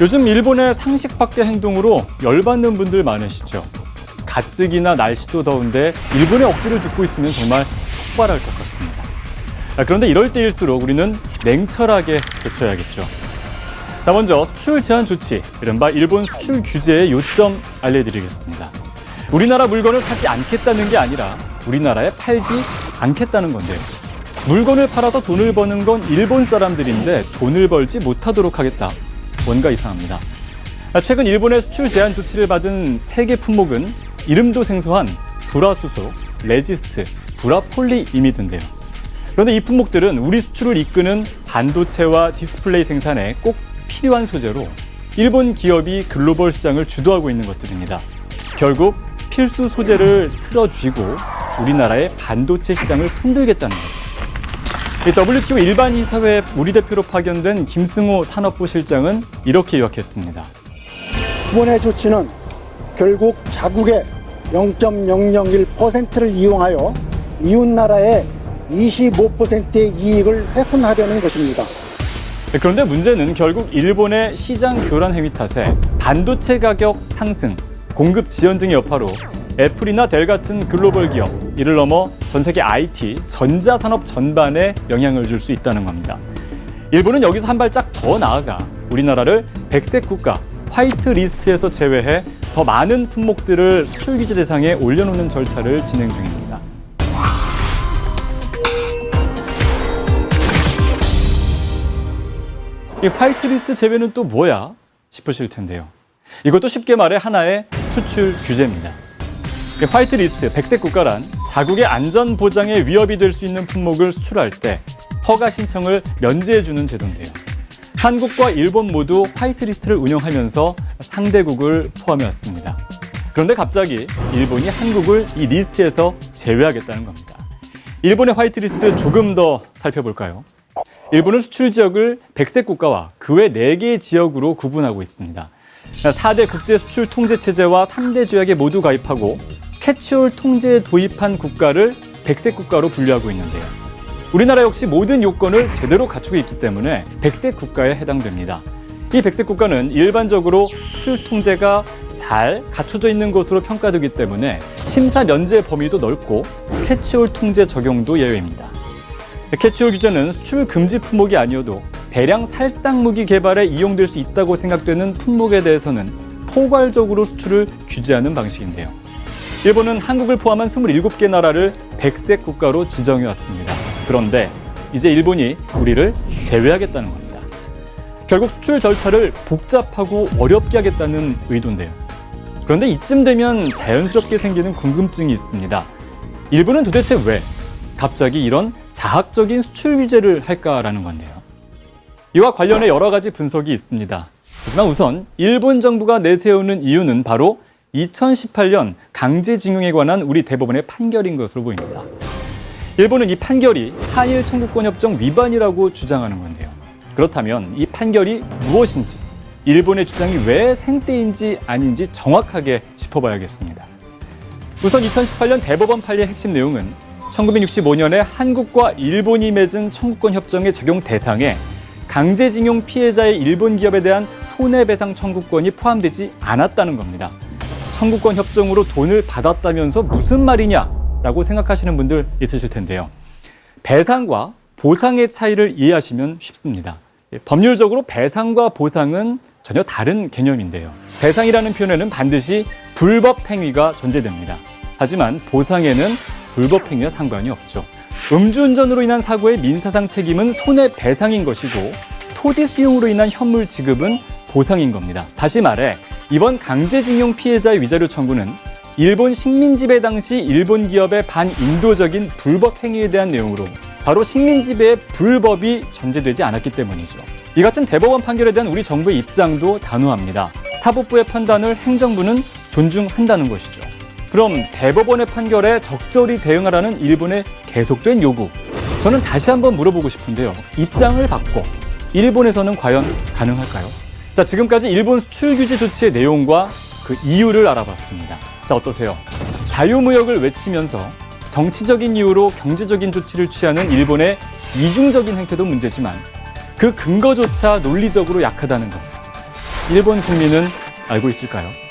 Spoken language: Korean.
요즘 일본의 상식 밖의 행동으로 열받는 분들 많으시죠. 가뜩이나 날씨도 더운데 일본의 억지를 듣고 있으면 정말 폭발할 것 같습니다. 아, 그런데 이럴 때일수록 우리는 냉철하게 대처해야겠죠. 자, 먼저 수출 제한 조치, 이른바 일본 수출 규제의 요점 알려드리겠습니다. 우리나라 물건을 사지 않겠다는 게 아니라 우리나라에 팔지 않겠다는 건데요. 물건을 팔아서 돈을 버는 건 일본 사람들인데 돈을 벌지 못하도록 하겠다. 뭔가 이상합니다. 아, 최근 일본의 수출 제한 조치를 받은 세 개 품목은 이름도 생소한 불화수소, 레지스트, 불화폴리이미 드인데요. 그런데 이 품목들은 우리 수출을 이끄는 반도체와 디스플레이 생산에 꼭 필요한 소재로 일본 기업이 글로벌 시장을 주도하고 있는 것들입니다. 결국 필수 소재를 틀어쥐고 우리나라의 반도체 시장을 흔들겠다는 거죠. 이 WTO 일반 이사회 우리 대표로 파견된 김승호 산업부 실장은 이렇게 요약했습니다. 이번의 조치는 결국 자국의 0.001%를 이용하여 이웃 나라의 25%의 이익을 훼손하려는 것입니다. 네, 그런데 문제는 결국 일본의 시장 교란 행위 탓에 반도체 가격 상승, 공급 지연 등의 여파로 애플이나 델 같은 글로벌 기업, 이를 넘어 전 세계 IT, 전자산업 전반에 영향을 줄 수 있다는 겁니다. 일본은 여기서 한 발짝 더 나아가 우리나라를 백색 국가, 화이트 리스트에서 제외해 더 많은 품목들을 수출 규제 대상에 올려놓는 절차를 진행 중입니다. 이 화이트리스트 제외는 또 뭐야? 싶으실 텐데요. 이것도 쉽게 말해 하나의 수출 규제입니다. 이 화이트리스트, 백색 국가란 자국의 안전 보장에 위협이 될 수 있는 품목을 수출할 때 허가 신청을 면제해주는 제도인데요. 한국과 일본 모두 화이트리스트를 운영하면서 상대국을 포함해 왔습니다. 그런데 갑자기 일본이 한국을 이 리스트에서 제외하겠다는 겁니다. 일본의 화이트리스트 조금 더 살펴볼까요? 일본은 수출 지역을 백색 국가와 그외 네개의 지역으로 구분하고 있습니다. 4대 국제 수출 통제 체제와 3대 조약에 모두 가입하고 캐치홀 통제에 도입한 국가를 백색 국가로 분류하고 있는데요. 우리나라 역시 모든 요건을 제대로 갖추고 있기 때문에 백색 국가에 해당됩니다. 이 백색 국가는 일반적으로 수출 통제가 잘 갖춰져 있는 것으로 평가되기 때문에 심사 면제 범위도 넓고 캐치홀 통제 적용도 예외입니다. 캐치홀 규제는 수출 금지 품목이 아니어도 대량 살상 무기 개발에 이용될 수 있다고 생각되는 품목에 대해서는 포괄적으로 수출을 규제하는 방식인데요. 일본은 한국을 포함한 27개 나라를 백색 국가로 지정해 왔습니다. 그런데 이제 일본이 우리를 제외하겠다는 겁니다. 결국 수출 절차를 복잡하고 어렵게 하겠다는 의도인데요. 그런데 이쯤 되면 자연스럽게 생기는 궁금증이 있습니다. 일본은 도대체 왜 갑자기 이런 자학적인 수출 규제를 할까라는 건데요. 이와 관련해 여러 가지 분석이 있습니다. 하지만 우선 일본 정부가 내세우는 이유는 바로 2018년 강제징용에 관한 우리 대법원의 판결인 것으로 보입니다. 일본은 이 판결이 한일 청구권 협정 위반이라고 주장하는 건데요. 그렇다면 이 판결이 무엇인지, 일본의 주장이 왜 생떼인지 아닌지 정확하게 짚어봐야겠습니다. 우선 2018년 대법원 판례의 핵심 내용은 1965년에 한국과 일본이 맺은 청구권 협정의 적용 대상에 강제징용 피해자의 일본 기업에 대한 손해배상 청구권이 포함되지 않았다는 겁니다. 청구권 협정으로 돈을 받았다면서 무슨 말이냐라고 생각하시는 분들 있으실 텐데요. 배상과 보상의 차이를 이해하시면 쉽습니다. 예, 법률적으로 배상과 보상은 전혀 다른 개념인데요. 배상이라는 표현에는 반드시 불법 행위가 존재됩니다. 하지만 보상에는 불법 행위와 상관이 없죠. 음주운전으로 인한 사고의 민사상 책임은 손해배상인 것이고 토지 수용으로 인한 현물 지급은 보상인 겁니다. 다시 말해 이번 강제징용 피해자의 위자료 청구는 일본 식민지배 당시 일본 기업의 반인도적인 불법 행위에 대한 내용으로 바로 식민지배의 불법이 전제되지 않았기 때문이죠. 이 같은 대법원 판결에 대한 우리 정부의 입장도 단호합니다. 사법부의 판단을 행정부는 존중한다는 것이죠. 그럼 대법원의 판결에 적절히 대응하라는 일본의 계속된 요구. 저는 다시 한번 물어보고 싶은데요. 입장을 바꿔 일본에서는 과연 가능할까요? 자, 지금까지 일본 수출 규제 조치의 내용과 그 이유를 알아봤습니다. 자, 어떠세요? 자유무역을 외치면서 정치적인 이유로 경제적인 조치를 취하는 일본의 이중적인 행태도 문제지만 그 근거조차 논리적으로 약하다는 것. 일본 국민은 알고 있을까요?